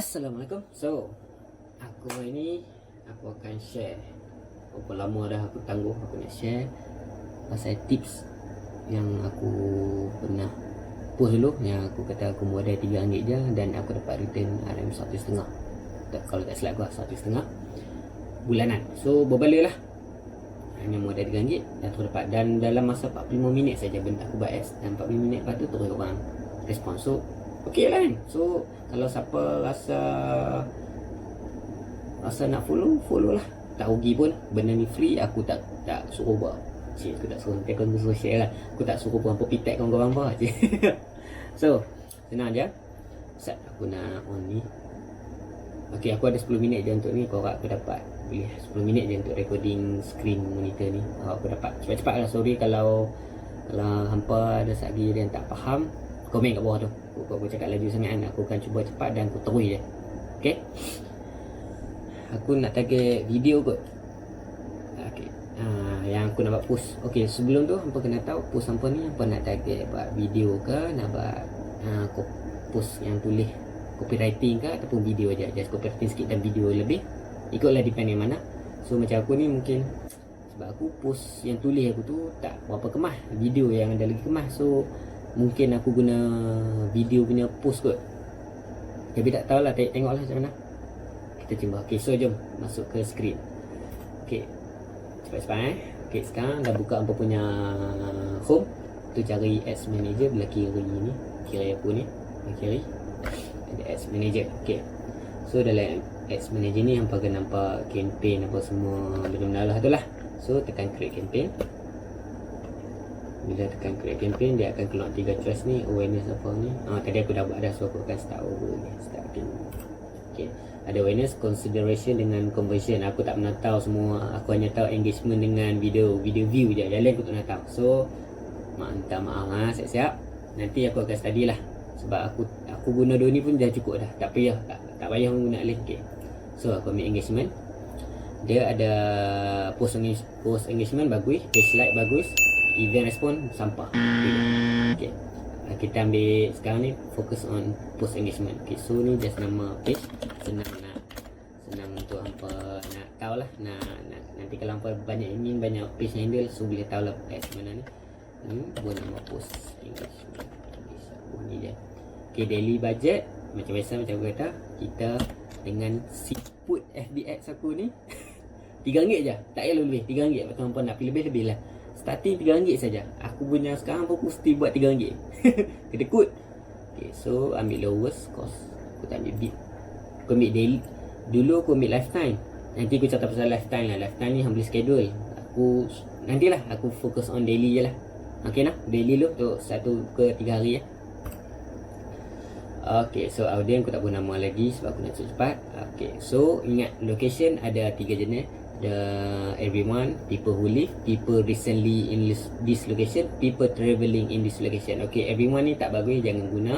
Assalamualaikum. So Aku hari ni Aku akan share. Berapa lama dah aku tangguh Aku nak share Pasal tips Yang aku Pernah Post dulu. Yang aku kata aku modal RM3 je Dan aku dapat return RM1.5 tak, Kalau tak silap aku RM1.5 Bulanan. So berbalik lah. Hanya modal RM3 Dan aku dapat. Dan dalam masa 45 minit saja Benda aku buat ads Dan 45 minit lepas tu Terus orang Respon. So Okay lah kan. So Kalau siapa rasa Rasa nak follow Follow lah. Tak rugi pun. Benda ni free Aku tak Tak suruh buat. Cik aku tak suruh Nanti aku suruh share lah. Aku tak suruh pun Apa pitek kawan-kawan apa Cik. So Senang je. Set aku nak on ni. Okay aku ada 10 minit je untuk ni. Kau aku dapat Boleh. 10 minit je untuk recording Screen monitor ni. Aku dapat. Cepat-cepat lah Sorry kalau Kalau hampa ada lagi yang tak faham Komen kat bawah tu. Aku, aku cakap laju sangat kan Aku akan cuba cepat dan aku terus je. Okay Aku nak target video kot. Okay uh, Yang aku nak buat post. Okay sebelum tu Hampa kena tahu Post hampa ni Hampa nak target buat video ke Nak buat uh, Post yang tulis Copywriting ke Ataupun video je Just copywriting sikit dan video lebih. Ikutlah depend yang mana. So macam aku ni mungkin Sebab aku post yang tulis aku tu Tak berapa kemas Video yang ada lagi kemas. So Mungkin aku guna video punya post kot. Tapi tak tahulah tengok, tengoklah macam mana. Kita cuba. Okay so jom masuk ke screen. Okay Cepat-cepat eh. Okay sekarang dah buka apa punya home. Tu cari ads manager belah kiri ni. Kiri aku ni? Belah kiri. Ada ads manager. Okay So dalam ads manager ni Hampa akan nampak campaign apa semua Benda-benda lah tu lah. So tekan create campaign bila tekan create campaign dia akan keluar tiga choice ni awareness apa ni. Ah tadi aku dah buat dah so aku akan start over ni start again okay. Ada awareness consideration dengan conversion. Aku tak pernah tahu semua. Aku hanya tahu engagement dengan video video view je. Yang lain aku tak pernah tahu. So mantap maaf ha siap-siap. Nanti aku akan study lah. Sebab aku aku guna dua ni pun dah cukup dah. Tak payah tak, tak payah guna link okay. so aku ambil engagement. Dia ada post post engagement bagus page like bagus event respon sampah. Okay. okay. kita ambil sekarang ni fokus on post engagement. Okay. so ni just nama page. Senang nak senang untuk hampa nak tahu lah. Nak, nak, nanti kalau hampa banyak ingin banyak page handle so boleh tahu lah page mana ni. Ni buat nama post engagement. Ni je okay, daily budget macam biasa macam aku kata kita dengan siput FB ads aku ni RM3 je. Tak payah lebih RM3 lepas tu hampa nak pilih lebih-lebih lah Starting RM3 saja. Aku punya sekarang pun mesti buat RM3. Kena kut. Okay, so ambil lowest cost. Aku tak ambil bid. Aku ambil daily. Dulu aku ambil lifetime. Nanti aku cakap pasal lifetime lah. Lifetime ni ambil schedule. Aku nantilah aku fokus on daily je lah. Okay nah, daily lu tu satu ke tiga hari ya. Okay, so audience aku tak guna nama lagi sebab aku nak cepat. Okay, so ingat location ada tiga jenis the everyone people who live people recently in this, location people travelling in this location. Okay everyone ni tak bagus jangan guna.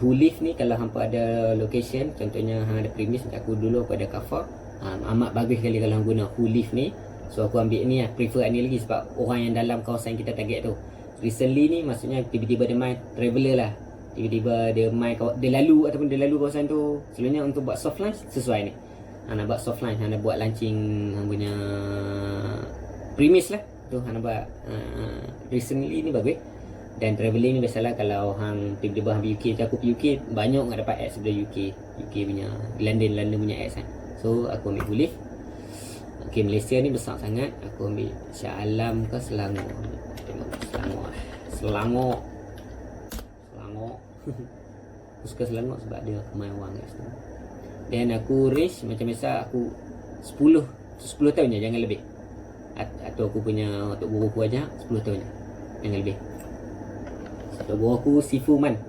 Who live ni kalau hampa ada location contohnya hang ada premise macam aku dulu aku ada cover um, amat bagus sekali kalau hang guna who live ni. So aku ambil ni lah prefer ni lagi sebab orang yang dalam kawasan kita target tu. Recently ni maksudnya tiba-tiba dia main traveller lah. Tiba-tiba dia main dia lalu ataupun dia lalu kawasan tu. Selalunya untuk buat soft launch sesuai ni Hang nak buat soft launch Hang nak buat launching Hang punya Premise lah. Tu Hang nak buat uh, Recently ni bagus. Dan travelling ni biasalah Kalau Hang Tiba-tiba Hang UK Aku pergi UK Banyak nak dapat ads Dari UK UK punya London London punya ads kan. So aku ambil boleh. Okay Malaysia ni besar sangat. Aku ambil Shah Alam ke Selangor. Selangor. Selangor. Selangor. Aku suka Selangor sebab dia Kemai wang kat situ dan aku range macam biasa aku 10 10 tahun je jangan lebih. Atau aku punya untuk guru aku ajar 10 tahun je jangan lebih. Untuk guru aku Sifu Man.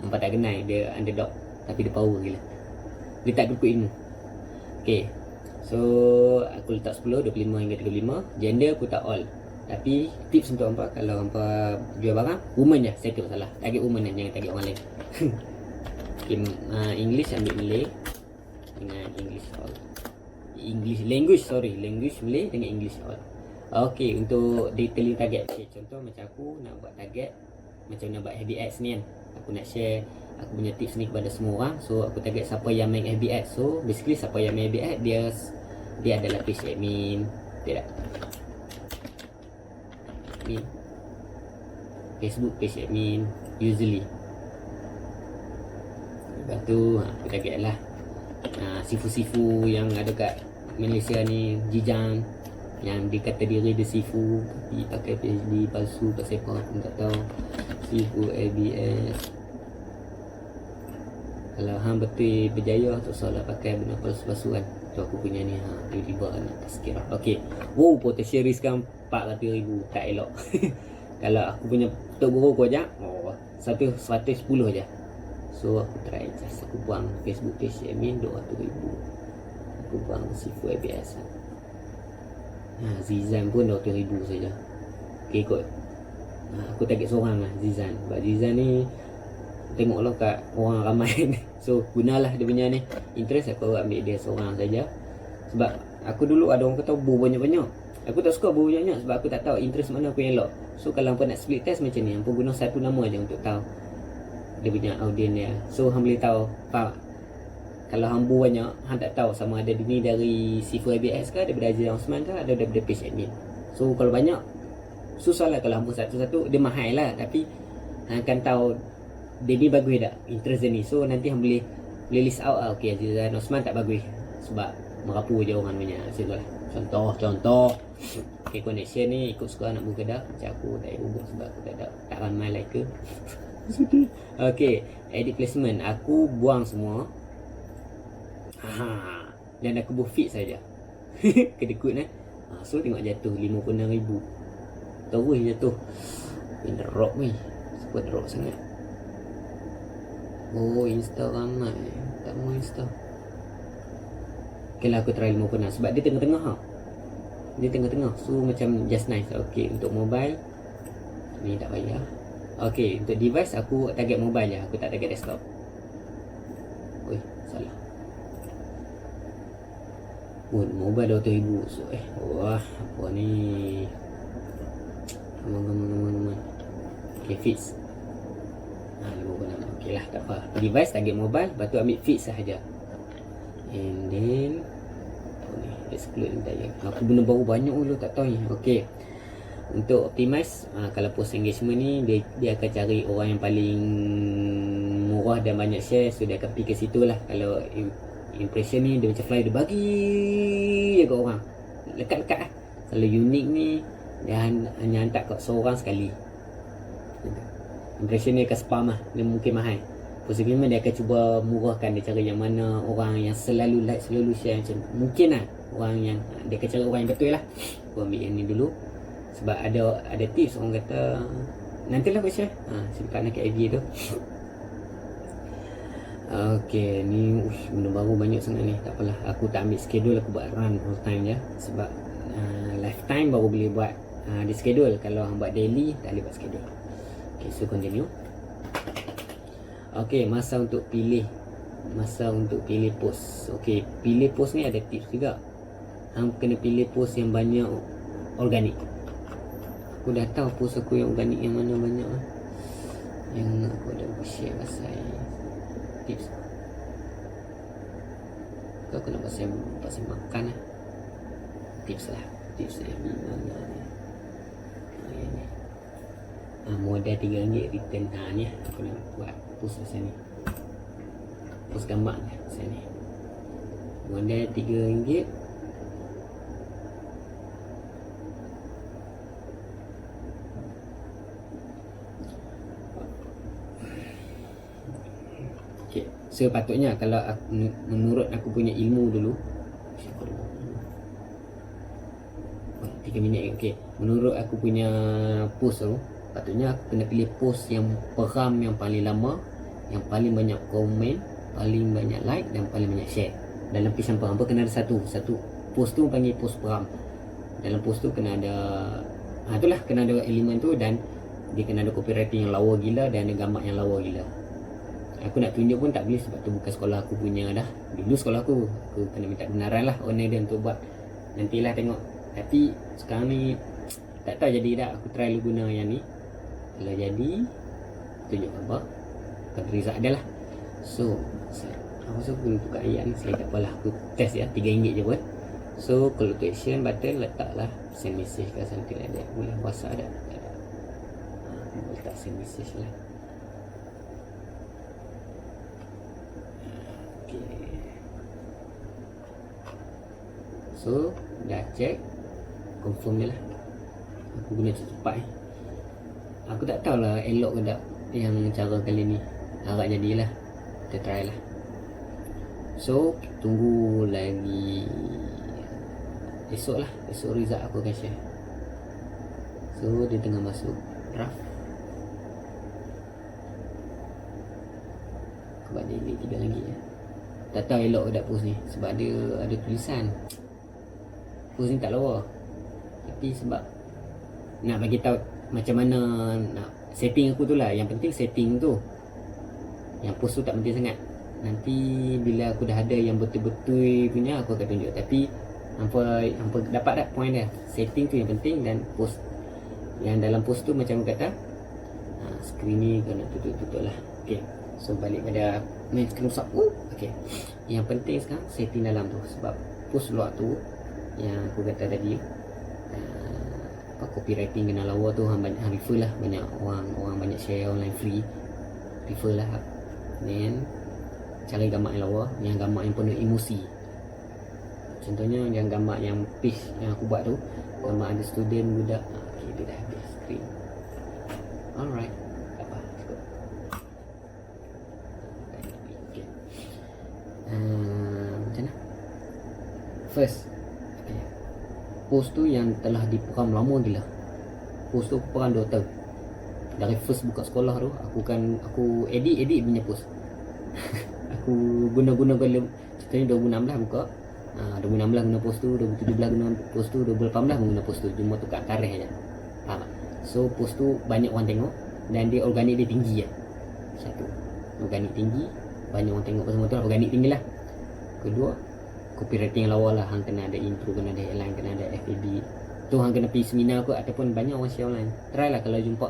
Nampak tak kenal dia underdog tapi dia power gila. Dia tak kekut ilmu. Ok so aku letak 10 25 hingga 35 gender aku tak all. Tapi tips untuk hampa kalau hampa jual barang woman je settle masalah target woman je jangan target orang lain. Okay, uh, English ambil Malay dengan English all. English language sorry, language Malay dengan English all. Okey, untuk detailing target. Okay, contoh macam aku nak buat target macam nak buat ads ni kan. Aku nak share aku punya tips ni kepada semua orang so aku target siapa yang main FB ads so basically siapa yang main FB ads dia dia adalah page admin tidak admin Facebook page admin usually lepas tu ha, aku target lah ha, sifu-sifu yang ada kat Malaysia ni Jijang yang dia kata diri dia sifu tapi pakai PhD palsu pasal apa aku tak tahu. Sifu ABS kalau hang betul berjaya tak salah pakai benda palsu-palsu kan tu aku punya ni ha tiba-tiba nak sekira okey. Wow potential risk kan 400,000 tak elok. Kalau aku punya tok guru aku aja oh satu 110 aja so aku try just aku buang Facebook page admin 200,000 aku buang sifu ABS ha, Zizan pun 200,000 saja. Okay kot. Ha, aku target seorang lah Zizan. Sebab Zizan ni tengoklah kat orang ramai. Ni so gunalah dia punya ni. Interest aku ambil dia seorang saja. Sebab aku dulu ada orang kata bu banyak-banyak. Aku tak suka bu banyak-banyak sebab aku tak tahu interest mana aku yang elok. So kalau hampa nak split test macam ni hampa guna satu nama aja untuk tahu dia punya audien dia. So hampa boleh tahu. Faham? Kalau hambu banyak hang tak tahu sama ada ni dari Sifu ABS ke daripada Aziz Osman ke ada daripada page admin. So kalau banyak susah lah kalau hambu satu-satu. Dia mahal lah tapi hang akan tahu dia ni bagus tak interest dia ni. So nanti hang boleh boleh list out lah. Ok Aziz Osman tak bagus sebab merapu je orang banyak macam tu lah. Contoh contoh. Ok connection ni ikut suka nak buka dah. Macam aku tak buka sebab aku tak ada tak ramai like ke ok edit placement aku buang semua Ha, dan aku buat fit saja. Kedekut eh. Ha, so tengok jatuh 56,000. Terus jatuh. In drop ni. Sebab drop sangat. Oh, insta ramai. Tak mau insta. Okay lah aku try 56 sebab dia tengah-tengah ha. Dia tengah-tengah. So macam just nice. Okay untuk mobile. Ni tak payah. Okay untuk device aku target mobile je. Aku tak target desktop. Oi, salah. Oh, mobile dah ribu so, eh. Wah, apa ni? Come on, come on. Okay, fix. Ha, lima puluh enam. Okay lah, tak apa. Device target mobile, lepas tu ambil fix sahaja. And then, apa ni? Exclude entire. Aku benda baru banyak dulu, tak tahu ni. Okay. Untuk optimize, ha, kalau post engagement ni, dia, dia akan cari orang yang paling murah dan banyak share. So, dia akan pergi ke situ lah. Kalau impression ni dia macam fly dia bagi je kat orang. Lekat-lekat lah. Kalau unik ni dia hanya hantar kat seorang sekali. Impression ni akan spam lah. Dia mungkin mahal. Positif dia akan cuba murahkan. Dia cari yang mana orang yang selalu like selalu share macam mungkin lah. Orang yang dia akan cari orang yang betul lah. Aku ambil yang ni dulu sebab ada ada tips orang kata nantilah aku share ha, sebab nak FB tu Okey, ni ush, benda baru banyak sangat ni. Tak apalah, aku tak ambil schedule, aku buat run full time je. Sebab uh, lifetime baru boleh buat uh, di schedule. Kalau hang buat daily, tak boleh buat schedule. Okey, so continue. Okey, masa untuk pilih masa untuk pilih post. Okey, pilih post ni ada tips juga. Hang kena pilih post yang banyak organik. Aku dah tahu post aku yang organik yang mana banyak Yang aku dah share pasal tips. Kau kena pasal pasal makan lah. Tips lah. Tips lah mana ni. Oh, ni? Ha, Modal RM3 return. Ha, ni Aku nak buat Post pasal ni. Post gambar ni Pasal ni. Modal RM3 sepatutnya kalau aku, menurut aku punya ilmu dulu. Tiga minit okey. Menurut aku punya post tu patutnya aku kena pilih post yang peram yang paling lama yang paling banyak komen paling banyak like dan paling banyak share. Dalam pisang peram apa kena ada satu. Satu post tu panggil post peram. Dalam post tu kena ada ha, itulah kena ada elemen tu dan dia kena ada copywriting yang lawa gila dan ada gambar yang lawa gila Aku nak tunjuk pun tak boleh sebab tu bukan sekolah aku punya dah. Dulu sekolah aku Aku kena minta benaran lah owner dia untuk buat. Nantilah tengok. Tapi sekarang ni Tak tahu jadi tak. Aku try lu guna yang ni. Kalau jadi Tunjuk apa bukan result dia lah. So aku rasa aku buka ayat ni? Saya tak apalah aku test ya RM3 je pun. So kalau to action button letaklah. Send message ke something like that. Boleh whatsapp ada? Tak ada. Ha, letak send message lah Okay. So dah check. Confirm je lah. Aku guna cepat eh Aku tak tahulah elok ke tak Yang cara kali ni. Harap jadilah. Kita try lah. So Tunggu lagi Esok lah. Esok result aku akan share. So dia tengah masuk Draft. Sebab dia ni lagi ya. Tak tahu elok ke tak post ni. Sebab dia ada tulisan ni tak lawa. Tapi sebab Nak bagi tahu Macam mana Nak setting aku tu lah. Yang penting setting tu. Yang post tu tak penting sangat. Nanti Bila aku dah ada Yang betul-betul punya Aku akan tunjuk. Tapi Hampa, hampa dapat tak point dia? Setting tu yang penting Dan post. Yang dalam post tu Macam kata ha, Screen ni Kena tutup-tutup lah. Okay So balik pada Main screen rusak uh, Okay Yang penting sekarang Setting dalam tu. Sebab Post luar tu yang aku kata tadi uh, copywriting kena lawa tu hang banyak hang refer lah. Banyak orang orang banyak share online free. Refer lah. Then cari gambar yang lawa yang gambar yang penuh emosi. Contohnya yang gambar yang page yang aku buat tu gambar ada student budak. Uh, okay, dia dah habis screen. Alright. Mana? First post tu yang telah diperam lama gila. Post tu peram 2 tahun. Dari first buka sekolah tu aku kan aku edit edit punya post aku guna-guna kalau contohnya 2016 buka. Uh, 2016 guna post tu 2017 guna post tu 2018 guna post tu. Cuma tukar tarikh aja. Faham tak? so post tu banyak orang tengok dan dia organik dia tinggi ya satu organik tinggi banyak orang tengok. Pasal tu organik tinggi lah. Kedua copywriting lawa lah. Hang kena ada intro kena ada headline kena ada FAB tu hang kena pergi seminar kot ataupun banyak orang share online. Try lah kalau jumpa.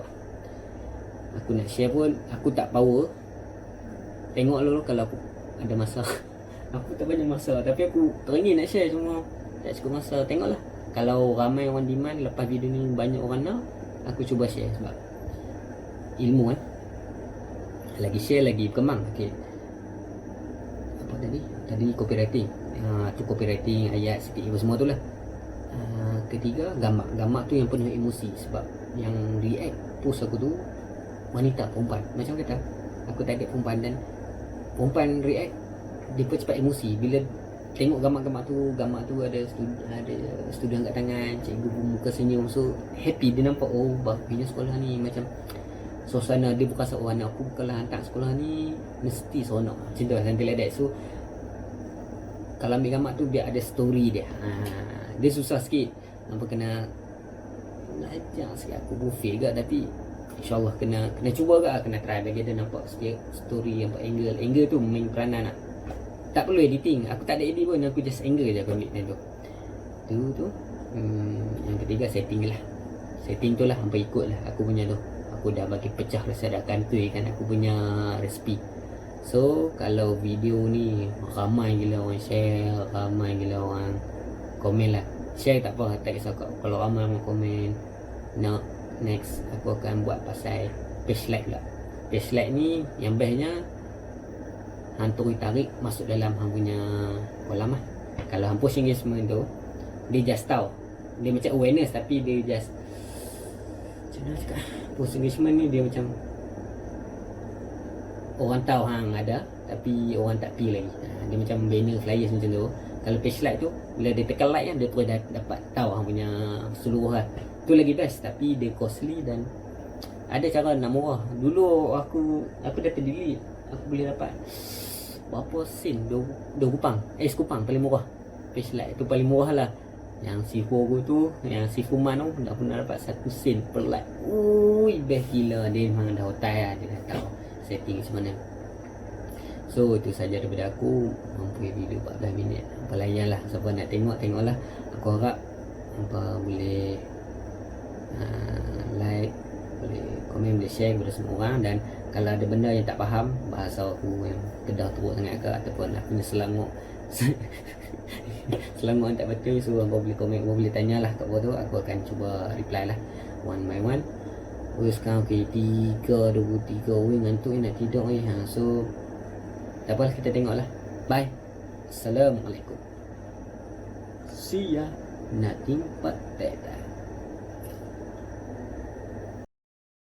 Aku nak share pun aku tak power. Tengok dulu kalau aku ada masa. Aku tak banyak masa tapi aku teringin nak share semua. Tak cukup masa tengok lah. Kalau ramai orang demand lepas video ni banyak orang nak aku cuba share sebab ilmu kan lagi share lagi berkembang. Okay. apa tadi? Tadi copywriting Ha, tu copywriting ayat sikit semua tu lah. Uh, ketiga gambar gambar tu yang penuh emosi sebab yang react post aku tu wanita perempuan. Macam kata? Aku tak ada perempuan dan perempuan react dia pun cepat emosi. Bila tengok gambar-gambar tu gambar tu ada studi, ada studi angkat tangan cikgu pun muka senyum. So happy. Dia nampak oh bagusnya sekolah ni macam suasana dia bukan seorang aku kalau hantar sekolah ni mesti seronok. Macam tu something like that. So kalau ambil gambar tu dia ada story dia. Ha, dia susah sikit. Apa kena ajar sikit aku buffet juga tapi insyaallah kena kena cuba juga kena try bagi dia nampak sikit story yang angle. Angle tu main peranan nak tak perlu editing. Aku tak ada edit pun aku just angle je aku ambil tu. Tu tu. Hmm, yang ketiga setting lah. Setting tu lah sampai ikut lah aku punya tu. Aku dah bagi pecah rasa dah kantui kan aku punya resipi So kalau video ni ramai gila orang share, ramai gila orang komen lah. Share tak apa, tak kisah kau. Kalau ramai orang komen, nak next aku akan buat pasal page like pula. Page like ni yang bestnya hang turi tarik masuk dalam hang punya kolam lah. Kalau hang push engagement tu, dia just tahu. Dia macam awareness tapi dia just macam mana cakap? Post engagement ni dia macam orang tahu hang ada tapi orang tak pi lagi. Ha, dia macam banner flyers macam tu. Kalau page like tu bila dia tekan like kan dia terus dah dapat tahu hang punya seluruh lah tu lagi best tapi dia costly dan ada cara nak murah. Dulu aku aku dah terdelete aku boleh dapat berapa sen? 2 kupang. Eh sekupang paling murah. Page like tu paling murah lah. Yang si Hugo tu yang si Fuman tu dah pernah dapat 1 sen per like ui best gila dia memang dah otai lah dia dah tahu setting mana So itu saja daripada aku. Mampu video 14 minit. Apa layan lah. Siapa nak tengok tengoklah. Aku harap Apa boleh uh, Like boleh komen boleh share kepada semua orang. Dan kalau ada benda yang tak faham bahasa aku yang kedah teruk sangat ke ataupun aku punya selangor selangor yang tak betul so apa boleh komen apa boleh tanyalah kat bawah tu. Aku akan cuba reply lah. One by one Oh sekarang okay, tiga, dua, tiga. Wing ngantuk nak tidur ni. Ha, So Tak apalah kita tengok lah. Bye. Assalamualaikum. See ya. Nothing but that